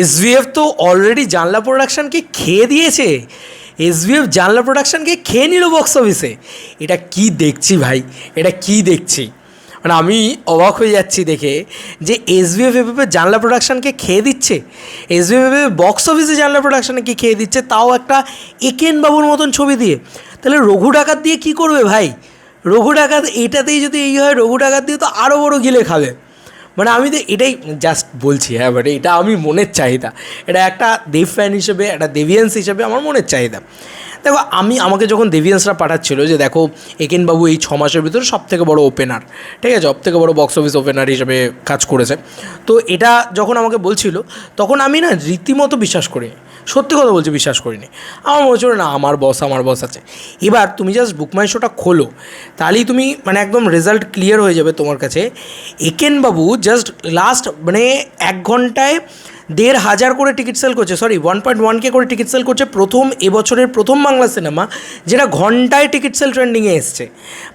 SVF তো already জানলা প্রোডাকশনকে খেয়ে দিয়েছে। এসভিএফ জানলা প্রোডাকশনকে খেয়ে নিল বক্স অফিসে এটা কি দেখছি ভাই? এটা কি দেখছি? মানে আমি অবাক হয়ে যাচ্ছি দেখে যে এসভিএফ এভাবে জানলা প্রোডাকশনকে খেয়ে দিচ্ছে। এসভিএফ এভাবে বক্স অফিসে জানলা প্রোডাকশনকে খেয়ে দিচ্ছে, তাও একটা একেন বাবুর মতন ছবি দিয়ে। তাহলে রঘু ডাকাত দিয়ে কি করবে ভাই? রঘু ডাকাত, এটাতেই যদি এই হয়, রঘু ডাকাত দিয়ে তো আরও বড় গিলে খাবে। মানে আমি তো এটাই জাস্ট বলছি হ্যাঁ বাট এটা আমি মনের চাহিদা। এটা একটা দেব ফ্যান হিসেবে, একটা দেভিয়ান্স হিসেবে আমার মনের চাহিদা। দেখো, আমি, আমাকে যখন দেভিয়ান্সরা পাঠাচ্ছিল যে দেখো, একেনবাবু এই ছ মাসের ভিতরে সব থেকে বড় ওপেনার ঠিক আছে? সব থেকে বড় বক্স অফিস ওপেনার হিসেবে কাজ করেছে। তো এটা যখন আমাকে বলছিল, তখন আমি না রীতিমতো বিশ্বাস করি সত্যি কথা বলছি, বিশ্বাস করিনি। আমার মনে হচ্ছিল, না, আমার বস আমার বস আছে। এবার তুমি জাস্ট বুকমাই শোটা খোলো, তাহলেই তুমি মানে একদম রেজাল্ট ক্লিয়ার হয়ে যাবে তোমার কাছে। একেনবাবু জাস্ট লাস্ট মানে এক ঘন্টায় দেড় হাজার করে টিকিট সেল করছে sorry one point one K করে টিকিট সেল করছে প্রথম এবছরের প্রথম বাংলা সিনেমা যেটা ঘন্টায় টিকিট সেল ট্রেন্ডিংয়ে এসছে।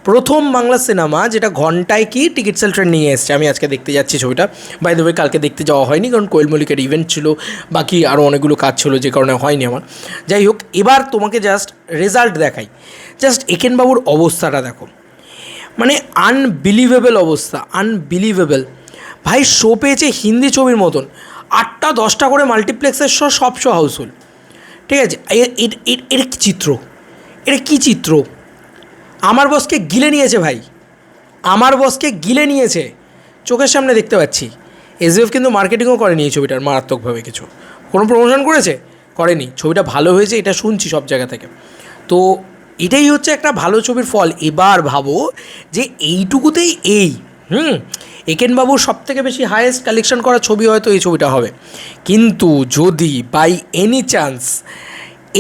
প্রথম বাংলা সিনেমা যেটা ঘন্টায় কি টিকিট সেল ট্রেন্ডিংয়ে এসছে। আমি আজকে দেখতে যাচ্ছি ছবিটা। বাই ওয়ে কালকে দেখতে যাওয়া হয়নি, কারণ কোয়েল মল্লিকের ইভেন্ট ছিল, বাকি আরও অনেকগুলো কাজ ছিল, যে কারণে হয়নি আমার। যাই হোক, এবার তোমাকে জাস্ট রেজাল্ট দেখাই। জাস্ট একেনবাবুর অবস্থাটা দেখো। মানে আনবিলিভেবল অবস্থা আনবিলিভেবল ভাই শো পেয়েছে হিন্দি ছবির মতন। আটটা, দশটা করে মাল্টিপ্লেক্সের শো সব শো হাউসফুল ঠিক আছে? এ- এ- এ- এটা কী চিত্র? এটা কী চিত্র? আমার বসকে গিলে নিয়েছে ভাই। আমার বসকে গিলে নিয়েছে। চোখের সামনে দেখতে পাচ্ছি। এসবিএফ কিন্তু মার্কেটিংও করেনি এই ছবিটার, মারাত্মকভাবে কিছু। কোনো প্রমোশন করেছে? করেনি। ছবিটা ভালো হয়েছে, এটা শুনছি সব জায়গা থেকে। তো এটাই হচ্ছে একটা ভালো ছবির ফল। এবার ভাবো যে এইটুকুতেই এই হুম। একেনবাবুর সব থেকে বেশি হায়েস্ট কালেকশন করা ছবি হয়তো এই ছবিটা হবে। কিন্তু যদি বাই এনি চান্স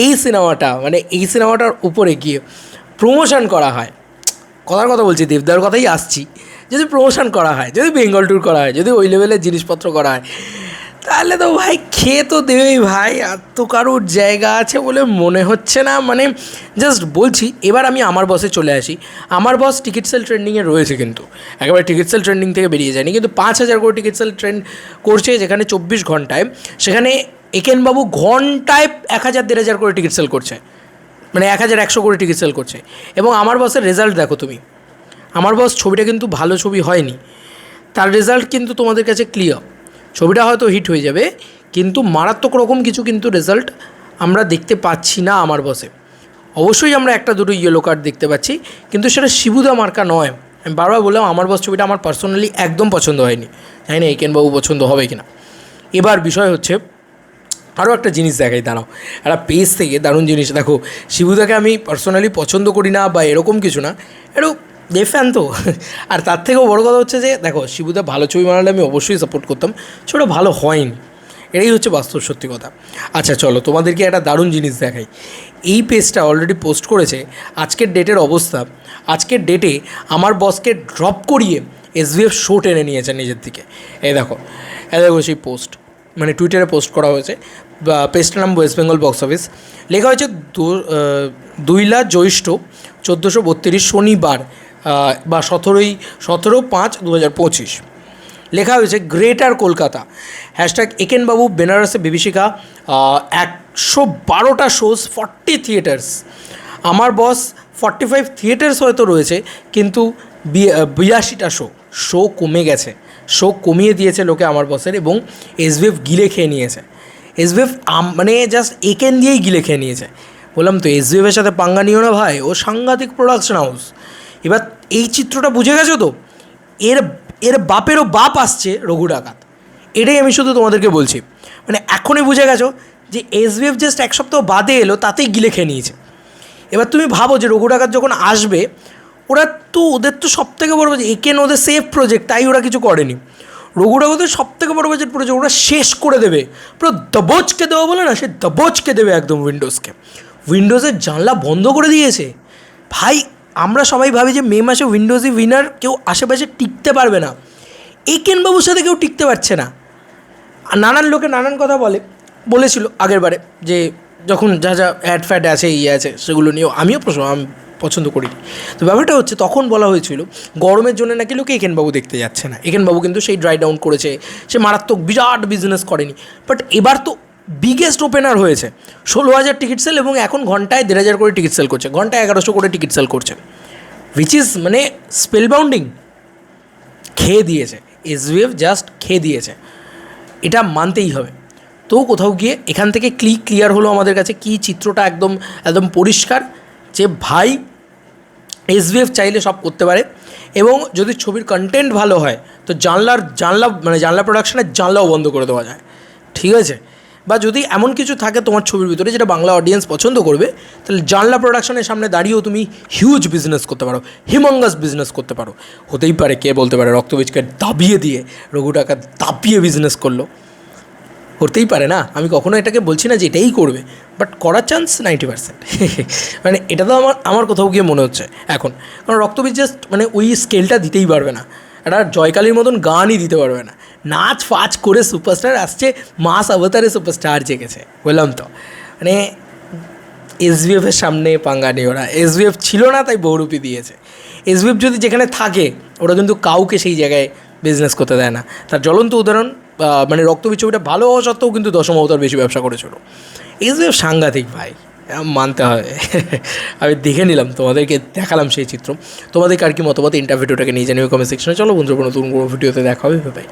এই সিনেমাটা মানে এই সিনেমাটার উপরে গিয়ে প্রমোশন করা হয়, কথার কথা বলছি, দেবদার কথাই আসছি, যদি প্রমোশন করা হয়, যদি বেঙ্গল ট্যুর করা হয়, যদি ওই লেভেলের জিনিসপত্র করা হয় তাহলে তো ভাই খেয়ে তো দেবেই ভাই। আর তো কারোর জায়গা আছে বলে মনে হচ্ছে না। মানে জাস্ট বলছি, এবার আমি আমার বসে চলে আসি। আমার বস টিকিট সেল ট্রেন্ডিংয়ে রয়েছে কিন্তু। একেবারে টিকিট সেল ট্রেন্ডিং থেকে বেরিয়ে যায়নি। কিন্তু পাঁচ হাজার করে টিকিট সেল ট্রেন্ড করছে যেখানে চব্বিশ ঘন্টায়। সেখানে একেনবাবু ঘন্টায় এক হাজার, দেড় হাজার করে টিকিট সেল করছে। মানে এক হাজার, একশো করে টিকিট সেল করছে। এবং আমার বসের রেজাল্ট দেখো তুমি। আমার বস ছবিটা কিন্তু ভালো ছবি হয়নি। তার রেজাল্ট কিন্তু তোমাদের কাছে ক্লিয়ার ছবিটা হয়তো হিট হয়ে যাবে, কিন্তু মারাত্মক রকম কিছু কিন্তু রেজাল্ট আমরা দেখতে পাচ্ছি না আমার বসে অবশ্যই আমরা একটা দুটো ইয়েলো কার্ড দেখতে পাচ্ছি, কিন্তু সেটা শিবুদা মার্কা নয়। আমি বারবার বললাম, আমার বস ছবিটা আমার পার্সোনালি একদম পছন্দ হয়নি। জানি না একেনবাবু পছন্দ হবে কিনা। এবার বিষয় হচ্ছে আরও একটা জিনিস দেখাই, দাঁড়াও। একটা পেজ থেকে দারুণ জিনিস, দেখো, শিবুদাকে আমি পার্সোনালি পছন্দ করি না বা এরকম কিছু না। একটু দেব ফ্যান তো। আর তার থেকেও বড় কথা হচ্ছে যে, দেখো, শিবুদা ভালো ছবি বানালে আমি অবশ্যই সাপোর্ট করতাম। ছোটো ভালো হয়নি। এটাই হচ্ছে বাস্তব সত্যি কথা। আচ্ছা চলো, তোমাদেরকে একটা দারুণ জিনিস দেখাই। এই পেজটা অলরেডি পোস্ট করেছে। আজকের ডেটের অবস্থা। আজকের ডেটে আমার বসকে ড্রপ করিয়ে এসবিএফ শো টেনে নিয়েছে নিজের দিকে। এ দেখো, এই দেখো সেই পোস্ট মানে টুইটারে পোস্ট করা হয়েছে। পেজটার নাম ওয়েস্ট বেঙ্গল বক্স অফিস লেখা হয়েছে দু- দুইলা জ্যৈষ্ঠ চোদ্দোশো বত্রিশ শনিবার। বা সতেরোই, সতেরো পাঁচ দু হাজার পঁচিশ। লেখা হয়েছে গ্রেটার কলকাতা। হ্যাশট্যাগ একেনবাবু, বেনারসে বিভীষিকা একশো বারোটা শোজ ফর্টি থিয়েটার্স আমার বস ফর্টি ফাইভ থিয়েটার্স হয়তো রয়েছে, কিন্তু বিরাশিটা শো শো কমে গেছে। শো কমিয়ে দিয়েছে লোকে আমার বসের এবং এসবিএফ গিলে খেয়ে নিয়েছে। এসবিএফ মানে জাস্ট একেন দিয়েই গিলে খেয়ে নিয়েছে। বললাম, তো এসবিএফের সাথে পাঙ্গা নিও না ভাই। ও সাংঘাতিক প্রোডাকশন হাউস এবার এই চিত্রটা বুঝে গেছো তো? এর এর বাপেরও বাপ আসছে রঘু ডাকাত। এটাই আমি শুধু তোমাদেরকে বলছি। মানে এখনই বুঝে গেছো যে এসবিএফ জাস্ট এক সপ্তাহ বাদে এলো, তাতেই গিলে খেয়ে নিয়েছে। এবার তুমি ভাবো যে রঘু ডাকাত যখন আসবে, ওরা তো, ওদের তো সব থেকে বড় বাজেট একেন ওদের সেফ প্রজেক্ট তাই ওরা কিছু করেনি। রঘু ডাকাতের সব থেকে বড় বাজেট প্রজেক্ট ওরা শেষ করে দেবে। পুরো দবোচকে দেওয়া বলে না, সে দবোচকে দেবে একদম উইন্ডোজকে উইন্ডোজের জানলা বন্ধ করে দিয়েছে। ভাই আমরা সবাই ভাবি যে মে মাসে উইন্ডোজই উইনার কেউ আশেপাশে টিকতে পারবে না। একেন বাবুর সাথে কেউ টিকতে পারছে না? নানান লোকে নানান কথা বলে। বলেছিল আগের বারে যে যখন যা যা অ্যাড ফ্যাড আছে ইয়ে আছে, সেগুলো নিয়েও আমিও প্রশ্ন আমি পছন্দ করিনি। তো ব্যাপারটা হচ্ছে তখন বলা হয়েছিল, গরমের জন্য নাকি লোকে একেনবাবু দেখতে যাচ্ছে না? একেনবাবু কিন্তু সেই ড্রাই ডাউন করেছে, সে মারাত্মক বিরাট বিজনেস করেনি। বাট এবার তো বিগেস্ট ওপেনার হয়েছে। ষোলো হাজার টিকিট সেল এবং এখন ঘন্টায় দেড় হাজার করে টিকিট সেল করছে, ঘন্টায় এগারোশো করে টিকিট সেল করছে। উইচ ইজ মানে স্পেল বাউন্ডিং খেয়ে দিয়েছে। এসভিএফ জাস্ট খেয়ে দিয়েছে। এটা মানতেই হবে। তো কোথাও গিয়ে এখান থেকে ক্লিক ক্লিয়ার হলো আমাদের কাছে, কি চিত্রটা একদম একদম পরিষ্কার যে ভাই এস এসভিএফ চাইলে সব করতে পারে এবং যদি ছবির কন্টেন্ট ভালো হয়, তো জানলার, জানলা মানে জানলা প্রোডাকশনের জানলাও বন্ধ করে দেওয়া যায়। ঠিক আছে? বা যদি এমন কিছু থাকে তোমার ছবির ভিতরে যেটা বাংলা অডিয়েন্স পছন্দ করবে, তাহলে জানলা প্রোডাকশনের সামনে দাঁড়িয়েও তুমি হিউজ বিজনেস করতে পারো হিমঙ্গাস বিজনেস করতে পারো। হতেই পারে, কে বলতে পারে, রক্তবীজকে দাবিয়ে দিয়ে রঘু টাকা দাপিয়ে বিজনেস করল। করতেই পারে না, আমি কখনো এটাকে বলছি না যে এটাই করবে বাট করার চান্স নাইনটি পার্সেন্ট মানে এটা তো আমার আমার কোথাও গিয়ে মনে হচ্ছে, এখন। কারণ রক্তবীজ জাস্ট মানে ওই স্কেলটা দিতেই পারবে না। একটা জয়কালীর মতন গানই দিতে পারবে না। নাচ ফাচ করে সুপারস্টার আসছে, মাস অবতারে সুপারস্টার জেগেছে, বললাম তো। মানে এসবিএফের সামনে পাঙ্গা নেই ওরা। এসবিএফ ছিল না, তাই বহুরূপী দিয়েছে। এসবিএফ যদি যেখানে থাকে, ওরা কিন্তু কাউকে সেই জায়গায় বিজনেস করতে দেয় না। তার জ্বলন্ত উদাহরণ মানে রক্তবীজ ছবিটা ভালো হওয়া সত্ত্বেও কিন্তু দশম অবতার বেশি ব্যবসা করেছিল। এসবিএফ সাংঘাতিক ভাই মানতে হবে আমি দেখে নিলাম, তোমাদেরকে দেখালাম সেই চিত্র। তোমাদের আর কি মতামত? ইন্টারভিউটাকে নিয়ে জানিও কমেন্ট সেকশনে চলো বন্ধুরা নতুন কোনো ভিডিওতে দেখা হবে ভাই